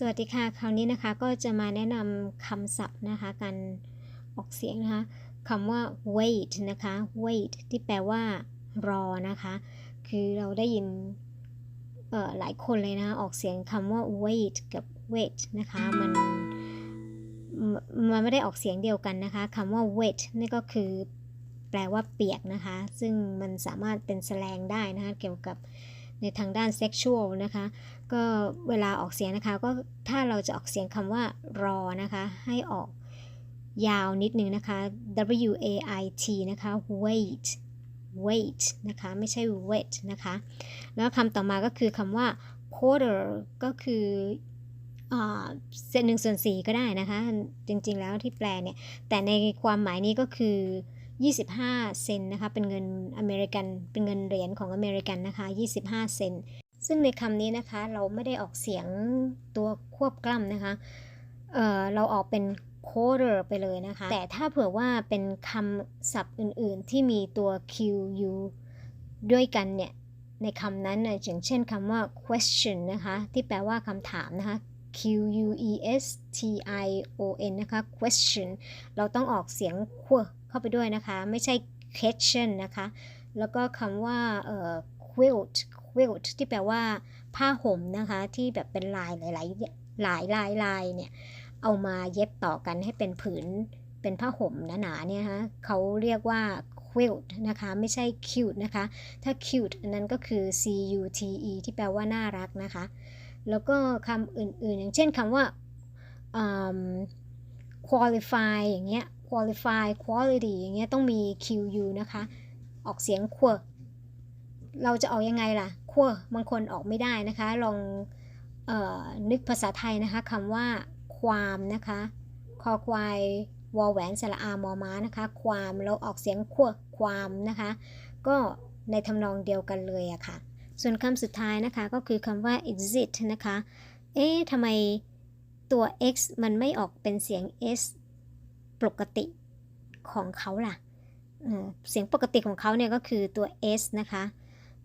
สวัสดีค่ะ คราวนี้นะคะก็จะมาแนะนำคำศัพท์นะคะการออกเสียงนะคะคำว่า wait นะคะ wait ที่แปลว่ารอนะคะ คือเราได้ยินเอ่อหลายคนเลยนะคะออกเสียงคำว่า wait กับ wait นะคะมันมมันไม่ได้ออกเสียงเดียวกันนะคะคำว่า wet นี่ก็คือแปลว่าเปียกนะคะ ซึ่งมันสามารถเป็นแสลงได้นะคะเกี่ยวกับ ในทางด้าน sexual นะคะ ก็เวลาออกเสียงนะคะ ก็ถ้าเราจะออกเสียงคำว่ารอนะคะ ให้ออกยาวนิดนึงนะคะ w a i t นะคะ wait wait นะคะ ไม่ใช่ wet นะคะ แล้วคำต่อมาก็คือคำว่า quarter ก็คือเศษหนึ่งส่วนสี่ก็ได้นะคะ จริงๆแล้วที่แปลเนี่ย แต่ในความหมายนี้ก็คือ 25 เซนนะคะ เป็นเงินอเมริกัน เป็นเงินเหรียญของอเมริกันนะคะ 25 เซน ซึ่งในคำนี้นะคะเราไม่ได้ออกเสียงตัวควบกล้ำนะคะเอ่อเราออกเป็น quarter ไปเลยนะคะ แต่ถ้าเผื่อว่าเป็นคำศัพท์อื่นๆ ที่มีตัว q u ด้วยกันเนี่ย ในคำนั้นนะอย่างเช่นคำว่า question นะคะ ที่แปลว่าคำถามนะคะ Q U E S T I O N นะคะ question เราต้องออกเสียงควเข้าไปด้วยนะคะ ไม่ใช่ question นะคะ แล้วก็คำว่าเอ่อ quilt quilt ที่แปลว่าผ้าห่มนะคะ ที่แบบเป็นลายหลายๆหลายลายลายเนี่ยเอามาเย็บต่อกันให้เป็นผืนเป็นผ้าห่มหนาๆเนี่ยนะคะเขาเรียกว่า quilt นะคะ ไม่ใช่ cute นะคะ ถ้า cute อันนั้นก็คือ c u t e ที่แปลว่าน่ารักนะคะ แล้วก็คำอื่นๆ อย่างเช่นคำว่า qualify อย่างเงี้ย qualify quality อย่างเงี้ยต้องมี qu นะคะ ออกเสียงควเราจะออกยังไงล่ะควบางคนออกไม่ได้นะคะ ลองออนึกภาษาไทยนะคะคำว่าความนะคะคอควายวอแหวนสระอามอม้านะคะ ความเราออกเสียงควความนะคะ ก็ในทำนองเดียวกันเลยอะค่ะ ส่วนคำสุดท้ายนะคะก็คือคำว่า exit นะคะ เอ๊ะทำไมตัว x มันไม่ออกเป็นเสียง s ปกติของเขาล่ะเเสียงปกติของเขาเนี่ยก็คือตัว s นะคะ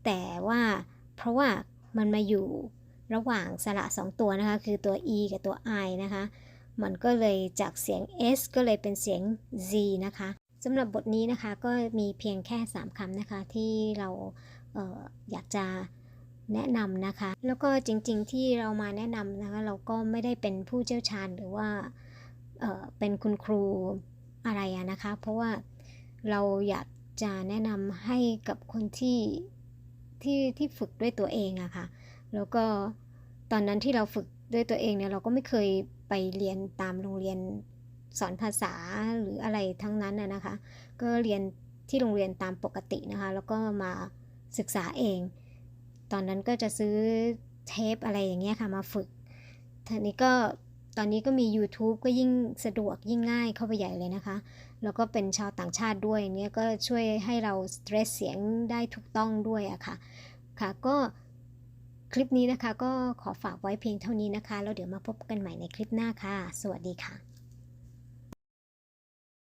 แต่ว่าเพราะว่ามันมาอยู่ระหว่างสระสองตัวนะคะ คือตัว e กับตัว i นะคะ มันก็เลยจากเสียง s ก็เลยเป็นเสียง z นะคะสำหรับบทนี้นะคะก็มีเพียงแค่ 3 คำนะคะที่เรา อออยากจะแนะนำนะคะ แล้วก็จริงๆที่เรามาแนะนำนะคะเราก็ไม่ได้เป็นผู้เชี่ยวชาญหรือว่าเเป็นคุณครูอะไรนะคะ เพราะว่าเราอยากจะแนะนำให้กับคนที่ที่ที่ฝึกด้วยตัวเองอะคะ่ะ แล้วก็ตอนนั้นที่เราฝึกด้วยตัวเองเนี่ยเราก็ไม่เคยไปเรียนตามโรงเรียนสอนภาษาหรืออะไรทั้งนั้นนะคะ ก็เรียนที่โรงเรียนตามปกตินะคะ แล้วก็มา ศึกษาเอง ตอนนั้นก็จะซื้อเทปอะไรอย่างเงี้ยค่ะมาฝึกทีนี้ก็ตอนนี้ก็มี YouTube ก็ยิ่งสะดวกยิ่งง่ายเข้าไปใหญ่เลยนะคะ แล้วก็เป็นชาวต่างชาติด้วยเนี้ยก็ช่วยให้เราสเตรสเสียงได้ถูกต้องด้วยอะค่ะ ค่ะก็คลิปนี้นะคะก็ขอฝากไว้เพียงเท่านี้นะคะ แล้วเดี๋ยวมาพบกันใหม่ในคลิปหน้าค่ะ สวัสดีค่ะ